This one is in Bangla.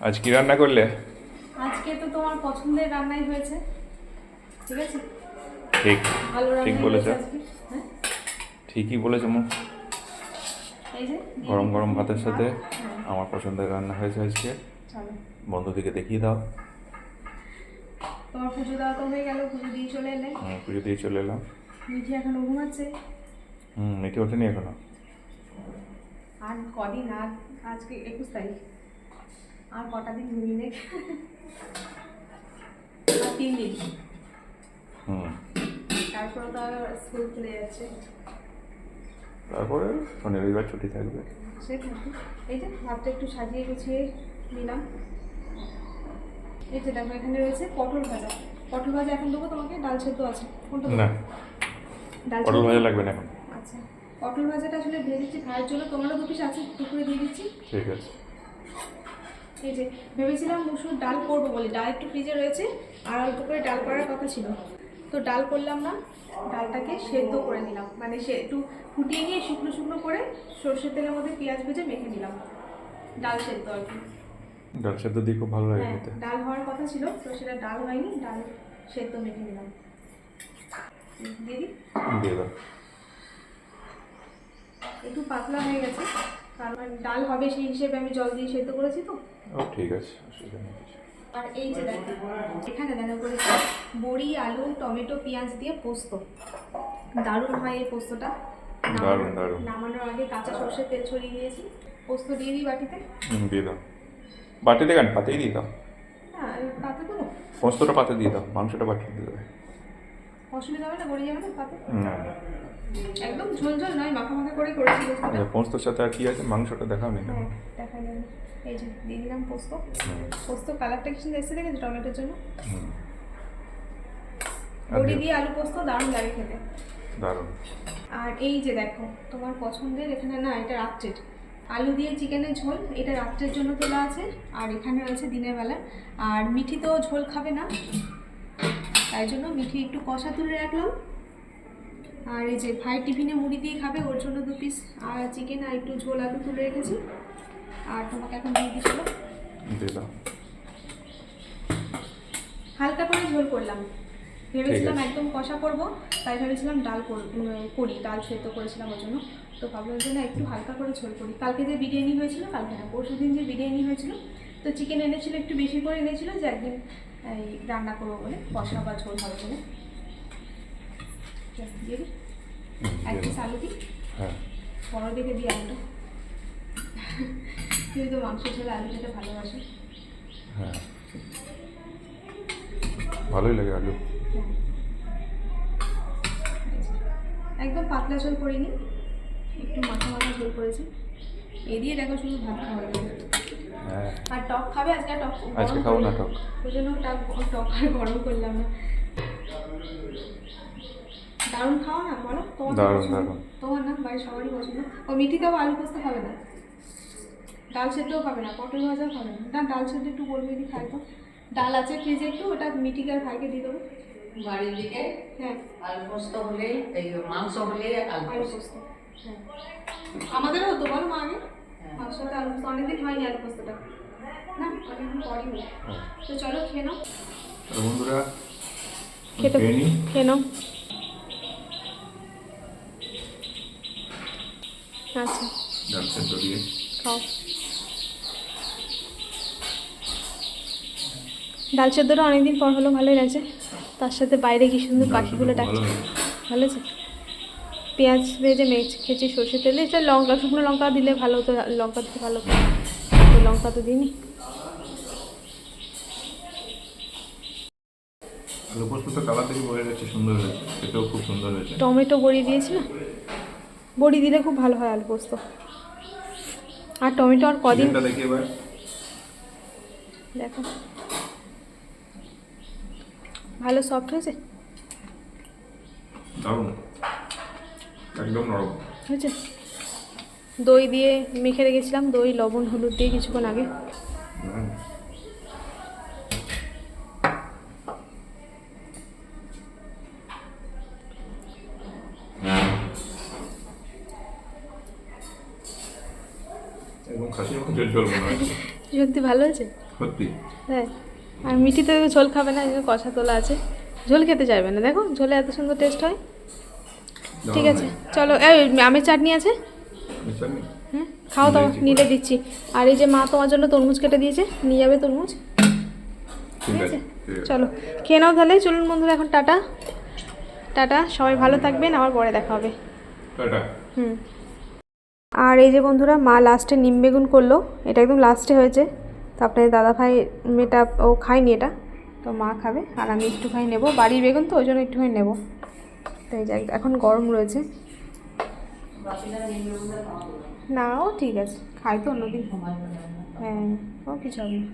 আজ কি রান্না করলে? আজকে তো তোমার পছন্দের রান্নাই হয়েছে। ঠিক আছে? ঠিক ঠিক বলেছ। হ্যাঁ? ঠিকই বলেছ মা। এই যে গরম গরম ভাতের সাথে হ্যাঁ, আমার পছন্দের রান্না হয়েছে আজকে। চলো। বন্ধুদিকে দেখিয়ে দাও। তোমার পুজো দেওয়া তো হয়ে গেল পুজো দিয়ে চলে এলে। হুম, পুজো দিয়ে চলে এলাম। মিঠি এখনও ঘুমাচ্ছে। হুম মিঠে ওঠেনি এখনও। আর কদিন? আর আজকে একুশ তারিখ। আর কটা দিন নে আর তিন দিন। তারপরে তো আবার স্কুল খুলে যাচ্ছে। তারপরে শনি রবিবার ছুটি থাকবে। সে এই যে ভাতটা একটু সাজিয়ে গুছিয়ে নিলাম। এই যে দেখো এখানে রয়েছে পটল ভাজা। পটল ভাজা এখন দেবো তোমাকে? ডাল সেদ্ধ আছে। কোনটা না। ডাল পটল ভাজা লাগবে না এখন। আচ্ছা। পটল ভাজাটা আসলে ভেজেছি খাওয়ার জন্য তোমারও দু পিস আছে। টুকরে দিয়ে দিচ্ছি। ঠিক আছে। এই যে ভেবেছিলাম মুসুর ডাল করব বলে ডাল একটু ফ্রিজে রয়েছে আর অল্প করে ডাল করার কথা ছিল। তো ডাল করলাম না ডালটাকে সেদ্ধ করে নিলাম। মানে সে একটু ফুটিয়ে নিয়ে শুকনো শুকনো করে সর্ষের তেলের মধ্যে পেঁয়াজ ভেজে মেখে নিলাম। ডাল সেদ্ধ আর কি। ডাল সেদ্ধ দিয়ে খুব ভালো লাগে হ্যাঁ খেতে। ডাল হওয়ার কথা ছিল তো সেটা ডাল হয়নি ডাল সেদ্ধ মেখে নিলাম। দিদি? দিয়ে দাও। একটু পাতলা হয়ে গেছে। কারণ ডাল হবে সেই হিসেবে আমি জল দিয়ে সেদ্ধ করেছি তো। ও ঠিক আছে অসুবিধা নেই আর এই যে দেখো এখানে দেখো করেছি বড়ি আলু টমেটো পেঁয়াজ দিয়ে পোস্ত। দারুণ হয় এই পোস্তটা। দারুণ, দারুণ। নামানোর আগে কাঁচা সর্ষের তেল ছড়িয়ে দিয়েছি। পোস্ত দিয়ে দিই বাটিতে। দিয়ে দাও। বাটিতে কেন? পাতেই দিয়ে দাও। না পাতে দেবো পোস্তটা পাতে দিয়ে দাও মাংসটা বাটিতে দিয়ে দেবে অসুবিধা হবে না গড়ে যাবে না পাতে। না। একদম ঝোল ঝোল নয় মাখা মাখা করে করেছি পোস্তটা আচ্ছা, পোস্তর সাথে আর কি আছে? মাংসটা দেখাও নি হ্যাঁ দেখা যাবে এই যে দিয়ে দিলাম পোস্ত। পোস্ত কালারটা কি সুন্দর এসে দেখেছ টমেটোর জন্য? বড়ি দিয়ে আলু পোস্ত দারুণ লাগে খেতে। দারুণ। আর এই যে দেখো তোমার পছন্দের এখানে না এটা রাত্রের। আলু দিয়ে চিকেনের ঝোল এটা রাত্রের জন্য তোলা আছে। আর এখানে রয়েছে দিনের বেলা। আর মিঠি তো ঝোল খাবে না। তাই জন্য মিঠি একটু কষা তুলে রাখলাম। আর এই যে ভাই টিফিনে মুড়ি দিয়ে খাবে ওর জন্য দু পিস আর চিকেন আর একটু ঝোল আলু তুলে রেখেছি। আর তোমাকে এখন দিয়ে দিচ্ছিল হালকা করে ঝোল করলাম। ভেবেছিলাম। একদম কষা করব তাই ভেবেছিলাম ডাল করি ডাল সেদ্ধ করেছিলাম ওর জন্য। তো ভাবলাম যে না একটু হালকা করে ঝোল করি। কালকে যে বিরিয়ানি হয়েছিল কালকে না পরশু দিন যে বিরিয়ানি হয়েছিল তো চিকেন এনেছিল একটু বেশি করে এনেছিল যে একদিন এই রান্না করব বলে কষা বা ঝোল হবে বলে। দিয়ে এক পিস আলু দিই। হ্যাঁ। বড় দেখে দিই আলুটা। তুই তো মাংস ঝোলে আলু খেতে ভালোবাসে। হ্যাঁ। ভালোই লাগে আলু। হ্যাঁ। একদম পাতলা ঝোল করিনি। একটু মাথা মাথা ঝোল করেছি। এই দিয়ে দেখো শুধু ভাত খাওয়া যাবে। আর টক খাবে? আজকে টক আজকে খাব না টক। ওই জন্য টক টক আর গরম করলাম না। দারুণ খাও না? বলো তোমার তো দারুণ, দারুণ। তোমার না বাড়ির সবারই পছন্দ। ও মিঠি তো আলু পোস্ত খাবে না? ডাল সেদ্ধও খাবে না? পটল ভাজাও খাবে না? না ডাল সেদ্ধ একটু বলবি দি খাই তো? ডাল আছে ফ্রিজে একটু ওটা মিঠিকে আর ভাইকে দিয়ে দেবো। বাড়ির দিকে? হ্যাঁ। আলু পোস্ত হলেই এই মাংস হলেই আলু পোস্ত হ্যাঁ। আমাদেরও হতো বলো মা আগে। হ্যাঁ। অনেকদিন হয়নি আলু পোস্তটা। না অনেকদিন পরই হ্যাঁ। তো চলো খেয়ে নাও। বন্ধুরা খেতে খেয়ে নাও। আচ্ছা। ডাল সেদ্ধ দিয়ে। খাও। ডাল সেদ্ধটা অনেকদিন পর হলো ভালোই লাগছে। তার সাথে বাইরে কি সুন্দর পাখিগুলো ডাকছে। ভালো ভালো আছে পেঁয়াজ ভেজে মেখ খেয়েছি সর্ষে তেলে। এটা লঙ্কা শুকনো লঙ্কা দিলে ভালো হতো লঙ্কা দিতে ভালো হতো তো লঙ্কা তো দিইনি। আলু পোস্তটা কালার থেকে বোঝা যাচ্ছে সুন্দর হয়েছে। খেতেও খুব সুন্দর হয়েছে। টমেটো বড়ি দিয়েছি না? বড়ি দিলে খুব ভালো হয় আলু পোস্ত। আর টমেটো আর কদিন দেখি এবার। দেখো। ভালো সফট হয়েছে? দারুণ। একদম নরম। হয়েছে দই দিয়ে মেখে রেখেছিলাম দই লবণ হলুদ দিয়ে কিছুক্ষণ আগে। সত্যি ভালো হয়েছে? সত্যি। হ্যাঁ আর মিঠি তো ঝোল খাবে না কষা তোলা আছে। ঝোল খেতে চাইবে না। দেখো ঝোলে এত সুন্দর টেস্ট হয়। ঠিক আছে চলো এই আমের চাটনি আছে? হ্যাঁ খাও দাও। নিলে দিচ্ছি। আর এই যে মা তোমার জন্য তরমুজ কেটে দিয়েছে নিয়ে যাবে তরমুজ? ঠিক আছে। চলো। খেয়ে নাও তাহলে চলুন বন্ধুরা এখন টাটা। টাটা সবাই ভালো থাকবেন আবার পরে দেখা হবে। টাটা। হুম। আর এই যে বন্ধুরা মা লাস্টে নিম বেগুন করল এটা একদম লাস্টে হয়েছে। তারপরে দাদা ভাই মেয়েটা ও খায়নি এটা। তো মা খাবে আর আমি একটুখানি নেব। বাড়ির বেগুন তো ওই জন্য একটুখানি নেব। তো যাই এখন গরম রয়েছে। না ও ঠিক আছে। খাই তো অন্যদিন। হ্যাঁ ও কিছু হবে না।